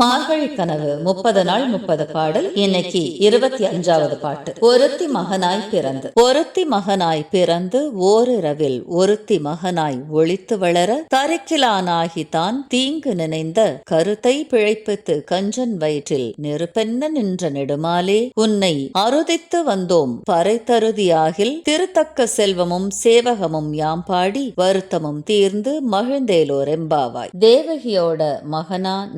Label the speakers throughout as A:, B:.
A: மார்கழி கனவு முப்பது நாள் முப்பது பாடல் இன்னைக்கு இருபத்தி அஞ்சாவது பாட்டு. ஒருத்தி மகனாய் பிறந்து. ஒருத்தி மகனாய் பிறந்து ஓரிரவில் ஒருத்தி மகனாய் ஒளித்து வளர தரிக்கிலானாகி தான் தீங்கு நினைந்த கருத்தை பிழைப்பித்து கஞ்சன் வயிற்றில் நெருப்பென்ன நின்ற நெடுமாலே. உன்னை அருதித்து வந்தோம் பறைத்தருதியாகில் திருத்தக்க செல்வமும் சேவகமும் யாம் பாடி வருத்தமும் தீர்ந்து மகிழ்ந்தேலோர் எம்பாவாய். தேவகியோட மகனா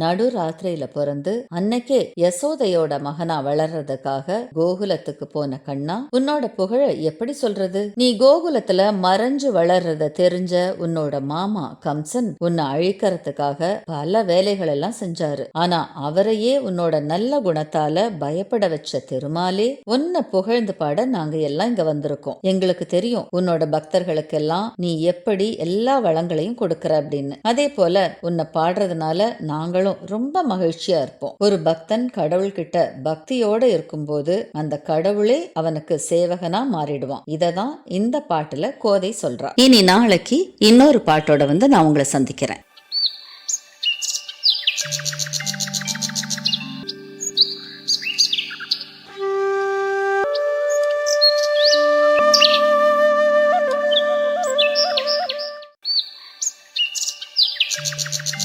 A: நடுராத்திரியில பிறந்து அன்னைக்கே யசோதையோட மகனா வளர்றதுக்காக கோகுலத்துக்கு போன கண்ணா உன்னோட புகழ எப்படி சொல்றது? நீ கோகுலத்துல மறைஞ்சு வளர்றத தெரிஞ்ச உன்னோட மாமா கம்சன் உன்னை அழிக்கிறதுக்காக பல வேலைகள் எல்லாம் செஞ்சாரு. ஆனா அவரையே உன்னோட நல்ல குணத்தால பயப்பட வச்ச திருமாலே உன்னை புகழ்ந்து பாட நாங்க எல்லாம் இங்க வந்திருக்கோம். எங்களுக்கு தெரியும் உன்னோட பக்தர்களுக்கெல்லாம் நீ எப்படி எல்லா வளங்களையும் கொடுக்கற அப்படின்னு. அதே போல உன்னை பாடுறதுனால நாங்களும் ரொம்ப மகிழ்ச்சியா இருப்போம். ஒரு பக்தன் கடவுள்கிட்ட பக்தியோட இருக்கும்போது அந்த கடவுளே அவனுக்கு சேவகனா மாறிடுவான். இததான் இந்த பாட்டுல கோதை சொல்றான் இனி நாளைக்கு இன்னொரு பாட்டோட வந்து நான் உங்களை சந்திக்கிறேன். Thank you.